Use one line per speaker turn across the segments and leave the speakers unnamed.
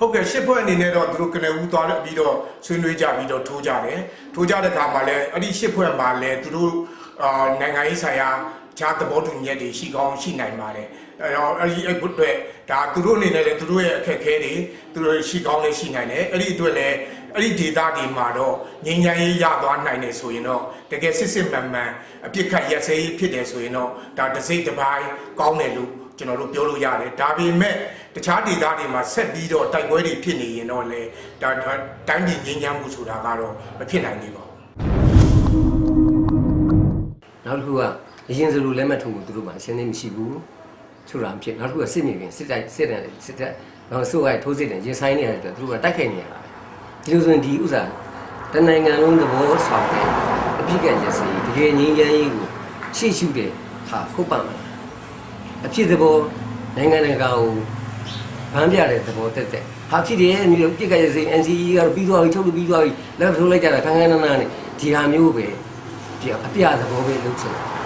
ဟုတ်ကဲ့ရှစ်ဖွဲ့အနေနဲ့တော့သူတို့ကနဦးသွားပြီးတော့ဆွေးနွေးကြပြီးတော့ထိုးကြတယ်ထိုးကြတဲ့အခါမှာလည်းအဲ့ဒီရှစ်ဖွဲ့မှာလည်းသူတို့အာနိုင်ငံရေးဆိုင်ရာ ခြားသဘောတူညီချက်တွေရှိကောင်းရှိနိုင်ပါတယ်အဲ့တော့အဲ့ဒီအတွက်ဒါသူတို့အနေနဲ့လည်းသူတို့ရဲ့အခက်အခဲတွေသူတို့ရှိကောင်းလည်းရှိနိုင်တယ်အဲ့ဒီအတွက်လည်းအဲ့ဒီဒေသတွေမှာတော့ငြိမ်းချမ်းရေးရသွားနိုင်တယ်ဆိုရင်တော့တကယ်စစ်စစ်မှန်မှန်အပြစ်ခတ်ရက်စဲရေးဖြစ်တယ်ဆိုရင်တော့ဒါတစ်စိတ်တစ်ပိုင်းကောင်းတယ်လို့ကျွန်တော်တို့ပြောလို့ရတယ်ဒါပေမဲ့တခြားဒေသတွေမှာဆက်ပြီးတော့တိုက်ပွဲတွေဖြစ်နေရင်တော့လေဒါဒါတိုင်းပြည်ငြိမ်းချမ်းမှုဆိုတာကတော့မဖြစ်နိုင်သေးပါဘူး
နောက်တစ်ခုက အရင်စလိုလက်မှတ်ထိုးဖို့သူတို့မှအရှင်းသေးမရှိဘူးဆိုတာမဖြစ်နောက်တစ်ခုကစစ်မြေပြင်စစ်တိုက်စစ်တယ်စစ်တပ်တော့ဆိုရိုက်ထိုးစစ်တယ်ရင်ဆိုင်နေရတဲ့အတွက်သူတို့ကတိုက်ခိုက်နေရတာပဲဒီလိုဆိုရင်ဒီဥစ္စာတနိုင်ငံလုံးသဘောဆောင်တဲ့အပြစ်ကရစီတကယ်ငြိမ်းချမ်းရေးကိုရှေ့ရှုတဲ့ဟာဟုတ်ပါမလားအဖြစ်သဘောနိုင်ငံတကာကိုဗန်းပြတဲ့သဘောတက်တဲ့ဟာဖြစ်တယ်မျိုးပြစ်ကရစီ NCE ကတော့ပြီးသွားပြီချုပ်လို့ပြီးသွားပြီလက်ထိုးလိုက်ကြတာခန်းခန်းနားနားနဲ့ဒီဟာမျိုးပဲပြအပြသဘောပဲလုပ်ချင်တယ်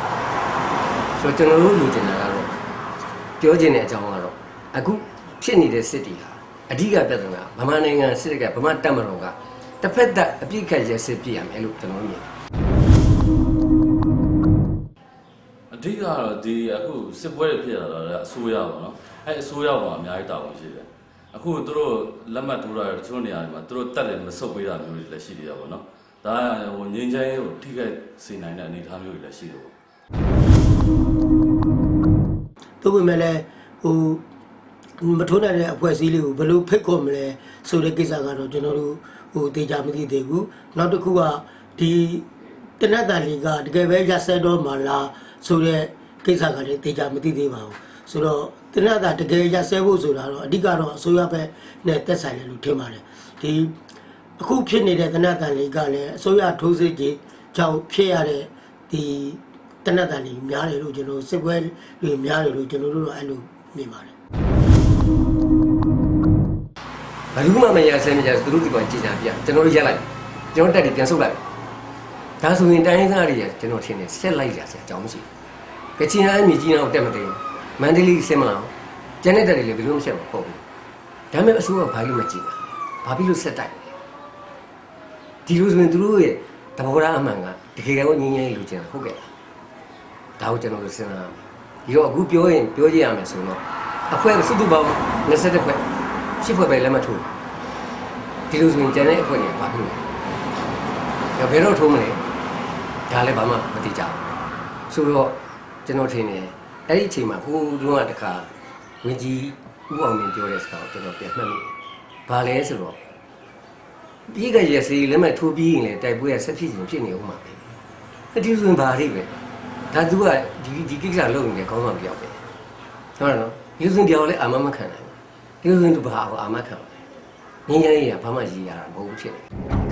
ဆိုတော့ကျွန်တော်တို့လူကျင်တာကတော့ပြောချင်တဲ့အကြောင်းကတော့အခုဖြစ်နေတဲ့စစ်တီဟာအဓိကပြဿနာဗမာနိုင်ငံစစ်ကဗမာတပ်မတော်ကတစ်ဖက်သက်အပြစ်ခတ်ရစစ်ပြရမယ်လို့ကျွန်တော်မြင်တယ်
အဓိကကတော့ဒီအခုစစ်ပွဲတွေဖြစ်လာတော့လည်းအစိုးရပါတော့အဲအစိုးရကအများကြီးတာဝန်ရှိတယ်အခုသူတို့လက်မှတ်ထိုးရတဲ့တချို့နေရာတွေမှာသူတို့တက်တယ်မဆုတ်ပေးတာမျိုးတွေလည်းရှိသေးတာပေါ့နော်ဒါကဟိုငင်းချမ်းရေးကိုထိခိုက်စေနိုင်တဲ့အနေအထားမျိုးတွေလည်းရှိတယ်ပေါ့
သို့ ပေမဲ့လည်းဟိုမထိုးနိုင်တဲ့အဖွဲ့အစည်းလေးကိုဘယ်လိုဖိတ်ခေါ်မလဲဆိုတဲ့ကိစ္စကတော့ကျွန်တော်တို့ဟိုတေချာမသိသေးဘူးနောက်တစ်ခုကဒီတနတ်တန်လီကတကယ်ပဲရဆက်တော့မှလားဆိုတဲ့ကိစ္စကလည်းတေချာမသိသေးပါဘူးဆိုတော့တနတ်တာတကယ်ရဆက်ဖို့ဆိုတာတော့အဓိကတော့အစိုးရဘက်နဲ့တက်ဆိုင်တယ်လို့ထင်ပါတယ်ဒီအခုဖြစ်နေတဲ့တနတ်တန်လီကလည်းအစိုးရထိုးစစ်ကြီးကြောင့်ဖြစ်ရတဲ့ဒီ တနတ်တန်ကြီးများတယ်လို့ကျွန်တော်စစ်ပွဲတွေများတယ်လို့ကျွန်တော်တို့ကအဲ့လိုမြင်ပါတယ်
ဘယ်သူမှမရဆဲမရသူတို့ဒီကောင်ကြည်ကြပြကျွန်တော်တို့ရက်လိုက်ကျွန်တော်တက်တယ်ပြန်ဆုတ်လိုက်ဒါဆိုရင်တိုင်းသားတွေကကျွန်တော်ထင်တယ်ဆက်လိုက်ကြဆရာအကြောင်းမရှိဘူးကချင်အမြကြီးတော့တက်မသိဘူးမန္တလေးဆင်းမလာဘူးကျန်တဲ့တက်တွေလည်းဘယ်လိုမှဆက်မဟုတ်ဘူးဒါပေမဲ့အစိုးရဘာလို့မကြည့်တာဘာဖြစ်လို့ဆက်တိုက်လဲဒီလိုဆိုရင်သူတို့ရဲ့သဘောထားအမှန်ကတကယ်ကောငင်းငင်းလူချင်တာဟုတ်ကဲ့လား ဒါကိုကျွန်တော်တို့စဉ်းစားရမယ်ဒီတော့အခုပြောရင်ပြောကြရမယ်ဆိုတော့အဖွဲ့စုစုပေါင်း20ဖွဲ့ရှစ်ဖွဲ့ပဲလက်မှတ်ထိုးဒီလိုဆိုရင်ကျန်တဲ့အဖွဲ့တွေကဘာဖြစ်လဲဘယ်တော့ထိုးမလဲဒါလည်းဘာမှမသိကြဘူးဆိုတော့ကျွန်တော်ထင်တယ်အဲ့ဒီအချိန်မှာဟိုတုန်းကတခါဝင်းကြီးဦးအောင်မြင်ပြောတဲ့စကားကိုကျွန်တော်ပြန်မှတ်မိတယ်ဘာလဲဆိုတော့ပြီးကရက်စီလက်မှတ်ထိုးပြီးရင်လည်းတိုက်ပွဲကဆက်ဖြစ်ရင်ဖြစ်နေဦးမှာပဲအဒီဆိုရင်ဘာတွေပဲ ဒါသူကဒီဒီကိစ္စလုပ်နေတယ်ခေါင်းဆောင်ပြောက်ပဲဟုတ်တယ်နော်ဒီဆိုရင်ပြောင်းလဲအာမမခံနိုင်ဘူးဒီဆိုရင်သူဘာကိုအာမခံလဲငင်းငင်းရေးကဘာမှရေးရတာမဟုတ်ဘူးဖြစ်နေတယ်